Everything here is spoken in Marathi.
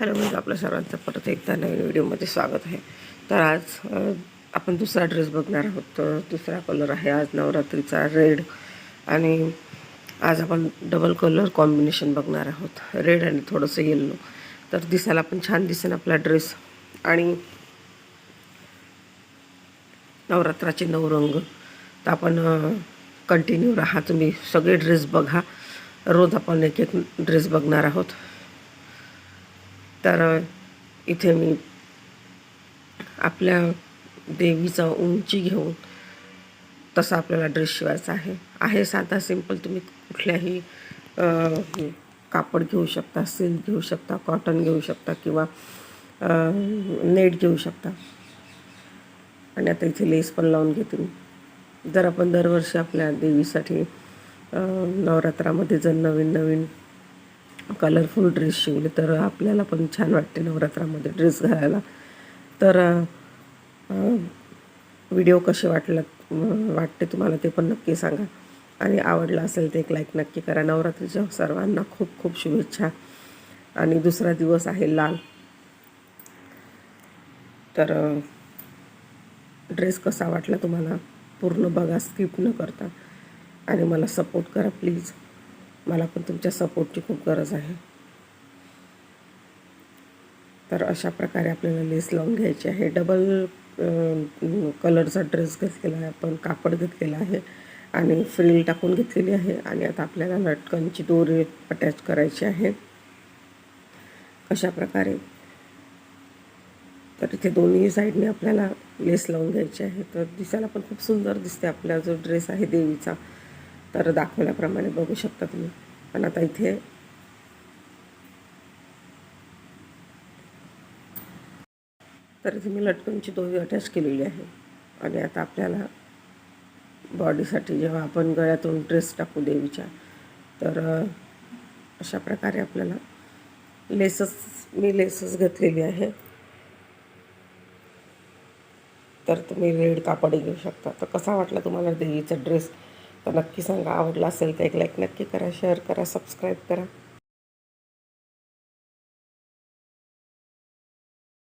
हॅलो म्हणजे आपल्या सर्वांचं परत एकदा नवीन व्हिडिओमध्ये स्वागत आहे. तर आज आपण दुसरा ड्रेस बघणार आहोत. तर दुसरा कलर आहे आज नवरात्रीचा रेड. आणि आज आपण डबल कलर कॉम्बिनेशन बघणार आहोत. रेड आणि थोडंसं येल्लो तर दिसायला पण छान दिसेल आपला ड्रेस. आणि नवरात्राचे नऊ रंग. तर आपण कंटिन्यू राहा. तुम्ही सगळे ड्रेस बघा. रोज आपण एक एक ड्रेस बघणार आहोत. तर इथे मी आपल्या देवीचा उंची घेऊन तसा आपल्याला ड्रेस शिवायचा आहे. आहे साधा सिंपल तुम्ही कुठल्याही कापड घेऊ शकता सिल्क घेऊ शकता कॉटन घेऊ शकता किंवा नेट घेऊ शकता. आणि आता इथे लेस पण लावून घेते मी. जर आपण दरवर्षी आपल्या देवीसाठी नवरात्रामध्ये जर नवीन नवीन कलरफुल ड्रेस शिवले तर आपल्याला पण छान वाटते नवरात्रामध्ये ड्रेस घालायला. तर व्हिडिओ कसे वाटलात वाटते तुम्हाला ते पण नक्की सांगा. आणि आवडला असेल तर एक लाईक नक्की करा. नवरात्रीच्या सर्वांना खूप खूप शुभेच्छा. आणि दुसरा दिवस आहे लाल. तर ड्रेस कसा वाटला तुम्हाला पूर्ण बघा स्किप न करता. आणि मला सपोर्ट करा प्लीज मला पण तुमच्या सपोर्टची खूप गरज आहे. तर अशा प्रकारे आपल्याला लेस लावून घ्यायची आहे. डबल कलरचा ड्रेस घेतलेला आहे. आपण कापड घेतलेला आहे. आणि फ्रिल टाकून घेतलेली आहे. आणि आता आपल्याला लटकनची दोरी अटॅच करायची आहे. अशा प्रकारे. तर इथे दोन्ही साईडने आपल्याला लेस लावून घ्यायची आहे. तर दिसायला पण खूप सुंदर दिसते आपला जो ड्रेस आहे देवीचा. तर दाखवल्याप्रमाणे बघू शकता तुम्ही. पण आता इथे तर इथे मी लटकनची दोरी अटॅच केलेली आहे. आणि आता आपल्याला बॉडीसाठी जेव्हा आपण गळ्यातून ड्रेस टाकू देवीच्या तर अशा प्रकारे आपल्याला लेसस मी लेसस घेतलेली आहे. तर तुम्ही रेड कापड घेऊ शकता. तर कसा वाटला तुम्हाला देवीचा ड्रेस तर नक्की सांगा. आवडला असेल तर एक लाईक नक्की करा शेअर करा सबस्क्राईब करा.